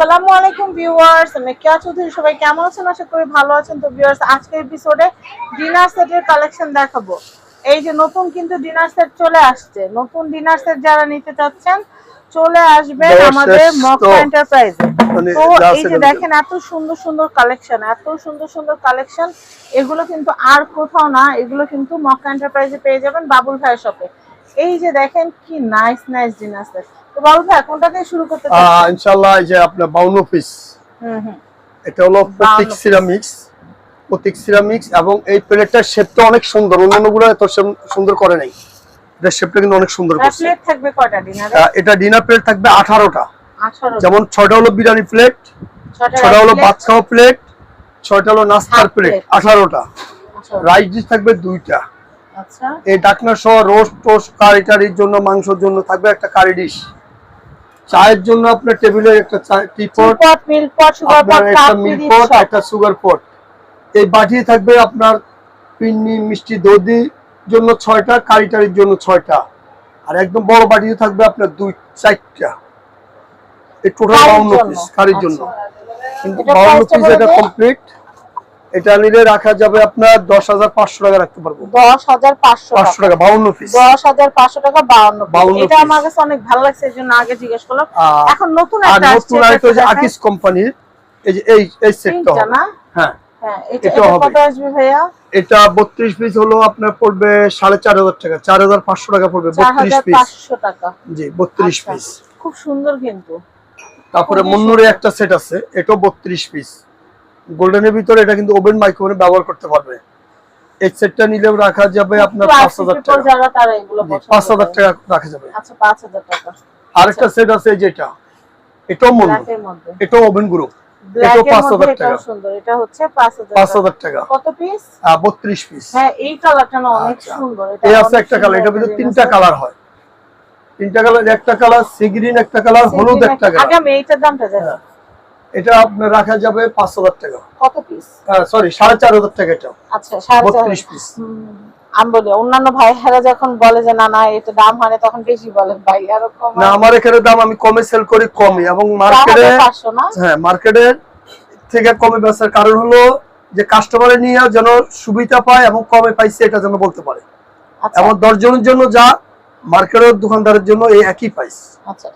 আসসালামু আলাইকুম ভিউয়ার্স আমি কেয়া চৌধুরী সবাই কেমন আছেন? আশা করি ভালো আছেন। তো ভিউয়ার্স আজকের এপিসোডে ডিনার সেটের কালেকশন দেখাবো। এই যে নতুন কিন্তু ডিনার সেট চলে আসছে। নতুন ডিনার সেট যারা নিতে চাচ্ছেন চলে আসবেন আমাদের মক্কা তো। এন্টারপ্রাইজে তো এই যে দেখেন এত সুন্দর সুন্দর কালেকশন এত সুন্দর সুন্দর কালেকশন এগুলো কিন্তু আর কোথাও না এগুলো কিন্তু মক্কা এন্টারপ্রাইজে পেয়ে যাবেন বাবুল ভাইয়ের শপে এই যে দেখেন কি নাইস নাইস ডিনার সেট তো বাবুল ভাই কোনটা দিয়ে শুরু করতে চাচ্ছেন? ইনশাল্লাহ এই যে আপনার বাউন্ন পিস হুম হুম। এটা হলো প্রতীক। সিরামিক্স। প্রতীক সিরামিক্স এবং এই প্লেটটার শেপটা অনেক সুন্দর। অন্যান্যগুলো এত সুন্দর করে নাই। এটা শেপটা কিন্তু অনেক সুন্দর করছে। প্লেট থাকবে কয়টা ডিনারে এটা ডিনার প্লেট থাকবে আঠারোটা। 18 যেমন ছয়টা হলো বিরিয়ানি প্লেট ছয়টা হলো ভাত খাওয়া প্লেট ছয়টা হলো নাস্তার প্লেট plate। আঠারোটা। আচ্ছা রাইস ডিশ থাকবে দুইটা। আচ্ছা। এই ডাকনা সহ রোস্ট টোস্ট কারি টারির জন্য মাংসের জন্য থাকবে একটা কারি ডিশ চায়ের জন্য আপনার টেবিলে একটা টি পট পট মিল্ক পট সুগার আপনার পট একটা কাপ পট একটা সুগার পট এই বাটি থাকবে আপনার পিন্নি মিষ্টি দধি জন্য ছয়টা কারিটারির জন্য ছয়টা। আর একদম বড় বাটিতে থাকবে আপনার দুই চারটা। এই টোটাল বাউন্ন জন্য। পিস কারির জন্য। আচ্ছা। কিন্তু বাউন্ন পিস এটা কমপ্লিট এটা নিলে রাখা যাবে আপনার দশ হাজার পাঁচশো টাকা রাখতে পারব। দশ হাজার পাঁচশো পাঁচশো টাকা। বাউন্ন পিস দশ হাজার পাঁচশো টাকা বাউন্ন piece। 52 এটা আমার কাছে অনেক ভালো লাগছে এই জন্য আগে জিজ্ঞেস করলাম। এখন নতুন একটা নতুন আরেকটা আকিস কোম্পানির এই যে এই এই সেটটা হ্যাঁ হ্যাঁ এটা হবে। ভাইয়া? এটা বত্রিশ পিস হলো আপনার পড়বে সাড়ে চার হাজার টাকা। চার হাজার পাঁচশো টাকা পড়বে বত্রিশ পিস টাকা। জি বত্রিশ আচ্ছা। পিস খুব সুন্দর কিন্তু। তারপরে মুন্নুরে একটা সেট আছে এটাও বত্রিশ পিস গোল্ডেনের ভিতরে এটা কিন্তু ওভেন মাইক্রোওভেনে ব্যবহার করতে পারবে। এই সেটটা নিলেও রাখা যাবে আপনার একটু পাঁচ আশি হাজার people টাকা। যারা তারা এগুলো জি, পছন্দ পাঁচ হাজার করে। টাকা রাখা যাবে। আচ্ছা পাঁচ হাজার টাকা। আরেকটা সেট আছে যেটা। এটাও মধ্যে। এটাও ওভেন গ্রুপ পাঁচ মধ্যে হাজার টাকা। সুন্দর। এটা হচ্ছে পাঁচ হাজার পাঁচ টাকা। কত পিস বত্রিশ পিস হ্যাঁ এই কালারটা না অনেক আচ্ছা। সুন্দর। এটা এই আছে একটা কালার এটার ভিতরে তিনটা কালার হয়। তিনটা কালার একটা কালার সি গ্রিন একটা কালার হলুদ একটা আগে কালার আমি এইটার দামটা জানি হ্যাঁ। এটা আপনার রাখা যাবে পাঁচ হাজার টাকা। কত পিস সরি সাড়ে চার হাজার টাকা এটা আচ্ছা সাড়ে বত্রিশ পিস হুম, আমি বলি অন্যান্য ভাইয়েরা যখন বলে যে না না এটা দাম হয় তখন বেশি বলেন ভাই এরকম না আমার এখানে দাম আমি কমে সেল করি কমই এবং মার্কেটে হ্যাঁ মার্কেটের থেকে কমে বেচার কারণ হলো যে কাস্টমারে নিয়ে যেন সুবিধা পায় এবং কমে পাইছে এটা যেন বলতে পারে। আচ্ছা। এবং দশজনের জন্য যা মার্কেটের দোকানদারের জন্য এই একই প্রাইস আচ্ছা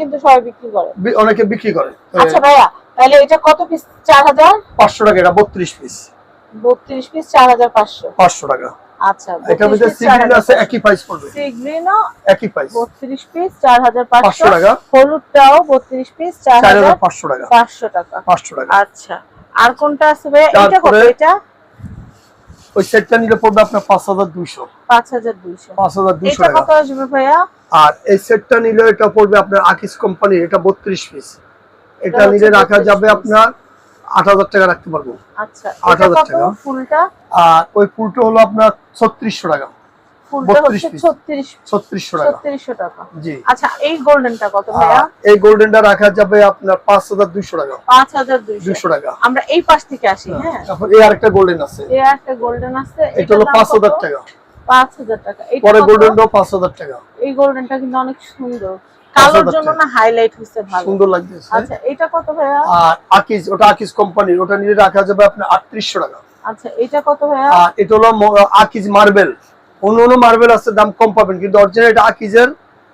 কিন্তু সবাই বিক্রি করে। অনেকে বিক্রি করে। আচ্ছা ভাইয়া তাহলে এটা কত পিস চার হাজার? পাঁচশো টাকা এটা বত্রিশ পিস বত্রিশ পিস চার হাজার পাঁচশো। পাঁচশো টাকা। আচ্ছা আছে একই প্রাইস পড়বে। একই প্রাইস পিস চার হাজার পাঁচশো। পাঁচশো টাকা। হলুদটাও বত্রিশ পিস চার চার হাজার হাজার পাঁচশো টাকা। পাঁচশো টাকা। পাঁচশো টাকা। আচ্ছা আর কোনটা আছে এটা কত? এটা? ওই সেটটা নিলে পড়বে আপনার পাঁচ হাজার দুইশো। পাঁচ হাজার দুইশো। পাঁচ হাজার দুইশো টাকা। আসবে ভাইয়া? আর এই সেটটা নিলে এটা পড়বে আপনার আকিস কোম্পানি এটা বত্রিশ পিস। এটা নিলে রাখা যাবে আপনার আট হাজার টাকা রাখতে পারব। আচ্ছা আট হাজার টাকা। আর ওই ফুলটা হলো আপনার ছত্রিশশো টাকা। ফুলটা হচ্ছে ছত্রিশশো টাকা। ছত্রিশশো টাকা। জি। আচ্ছা এই গোল্ডেনটা কত ভাইয়া? এই গোল্ডেনটা রাখা যাবে আপনার পাঁচ হাজার দুইশো টাকা। পাঁচ হাজার দুইশো। দুইশো টাকা। আমরা এই পাশ থেকে আসি হ্যাঁ তারপর এই আরেকটা গোল্ডেন আছে। এই একটা গোল্ডেন আছে এটা হলো? টাকা। টাকা। পরে গোল্ডেনটাও টাকা। এই গোল্ডেনটা কিন্তু অনেক সুন্দর। কালোর জন্য না হাইলাইট হচ্ছে ভালো। সুন্দর লাগতেছে। আচ্ছা এটা কত ভাইয়া? আর আকিজ ওটা আকিজ কোম্পানির ওটা নিলে রাখা যাবে আপনার আটত্রিশশো টাকা। আচ্ছা এটা কত ভাইয়া? আর এটা হলো আকিজ মার্বেল। অন্য অন্য মার্বেল আছে দাম কম পাবেন কিন্তু অরিজিনাল এটা আকিজের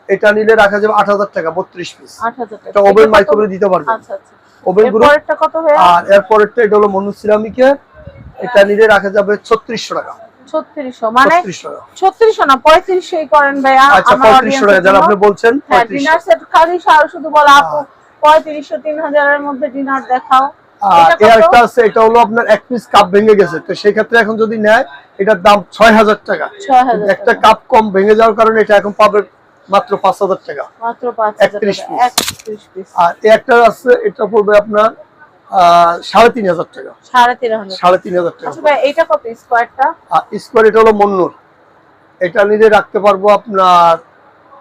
এটা নিলে রাখা যাবে আট হাজার টাকা বত্রিশ পিস এটা ওভেন? মাইক্রোওভেনে দিতে পারবেন। আচ্ছা আচ্ছা। ওভেন গ্রুপ আর এরপরেরটা এটা হলো মনু সিরামিকের এটা নিলে রাখা যাবে ছত্রিশশো টাকা। মানে আচ্ছা পঁয়ত্রিশশো বলছেন হ্যাঁ পঁয়ত্রিশশো ডিনার সেট খালি সার শুধু বলা আপু পঁয়ত্রিশশো তিন হাজারের মধ্যে ডিনার দেখাও। এর একটা আছে এটা হলো আপনার এক পিস কাপ ভেঙে গেছে। তো সেই ক্ষেত্রে এখন যদি নেয় এটার দাম ছয় হাজার টাকা। ছয় হাজার একটা কাপ কম ভেঙে যাওয়ার কারণে এটা এখন পাবে মাত্র পাঁচ হাজার টাকা। মাত্র পাঁচ হাজার 31 একত্রিশ পিস আর একটা আছে এটা পড়বে আপনার সাড়ে তিন হাজার টাকা। সাড়ে তিন হাজার। টাকা। আচ্ছা কত স্কোয়ারটা স্কোয়ার এটা হলো মন্নুর। এটা নিলে রাখতে পারব আপনার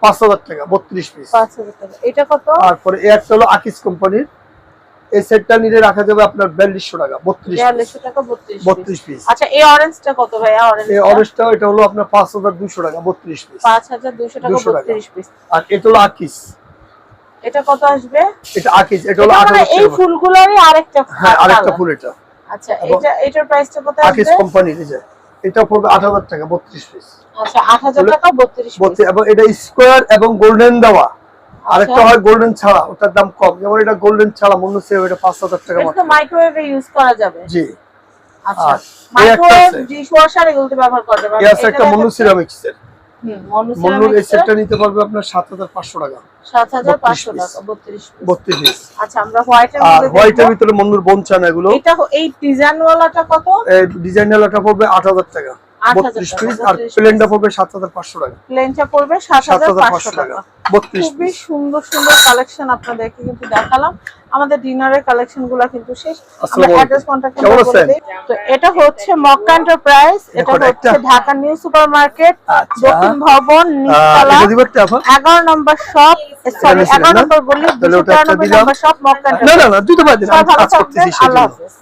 পাঁচ হাজার টাকা বত্রিশ পিস পাঁচ হাজার টাকা। এটা কত? তারপরে একটা হলো আকিস কোম্পানির। এই সেটটা নিলে রাখা যাবে আপনার বিয়াল্লিশশো টাকা বত্রিশ বিয়াল্লিশশো টাকা বত্রিশ বত্রিশ পিস আচ্ছা এই অরেঞ্জটা কত ভাইয়া অরেঞ্জ এই অরেঞ্জটা এটা হলো আপনার পাঁচ হাজার দুশো টাকা বত্রিশ পিস পাঁচ হাজার দুইশো টাকা 200 বত্রিশ পিস আর এটা হলো আকিস। এটা কত আসবে? এটা হলো মানে এই ফুলগুলোরই আরেকটা হ্যাঁ আরেকটা ফুল এটা। আচ্ছা এবং- এটা এটার প্রাইসটা কত আকিজ আসবে কোম্পানির এই যে। এটা পড়বে টাকা পিস আচ্ছা আট হাজার তাহলে- টাকা এবং এটা স্কোয়ার এবং গোল্ডেন দেওয়া। আরেকটা হয় গোল্ডেন ছাড়া ওটার দাম কম। যেমন এটা গোল্ডেন ছাড়া মনে হচ্ছে এটা পাঁচ হাজার টাকা এটা মাইক্রোওয়েভে ইউজ করা যাবে। জি। আচ্ছা মাইক্রোওয়েভ একটা আছে। ডিশ ওয়াশার এগুলোতে ব্যবহার করতে পারবে এই একটা মন্নু সিরামিক্স এর। মন্নুর এই সেটটা নিতে পারবে আপনার সাত হাজার পাঁচশো টাকা। সাত 32 বত্রিশ বত্রিশ আচ্ছা আমরা হোয়াইটের মধ্যে হোয়াইটের দেখব। ভিতরে মন্নুর বনচান এগুলো। এটা এই ডিজাইন ওয়ালাটা কত? ডিজাইন এলাকা পড়বে আট হাজার টাকা। 8,000 পিস আর প্লেনটা পড়বে সাত হাজার পাঁচশো টাকা। প্লেনটা পড়বে সাত সাত হাজার হাজার পাঁচশো পাঁচশো টাকা। টাকা। বত্রিশ খুবই সুন্দর সুন্দর কালেকশন আপনাদেরকে কিন্তু দেখালাম। আমাদের ডিনারের কালেকশন কিন্তু শেষ। আমরা অ্যাড্রেস আলাইকুম। নাম্বার বলে আছেন? তো এটা হচ্ছে মক্কা এন্টারপ্রাইজ এটা হচ্ছে ঢাকা নিউ সুপার মার্কেট আচ্ছা। দক্ষিণ ভবন নিচতলা নম্বর শপ সরি? নম্বর গলি তাহলে দুশো ওটা একটা তিরানব্বই দিলাম। নম্বর শপ মক্কা না না না দুটো বাদ দিন আমি কাজ করতেছি আল্লাহ হাফেজ।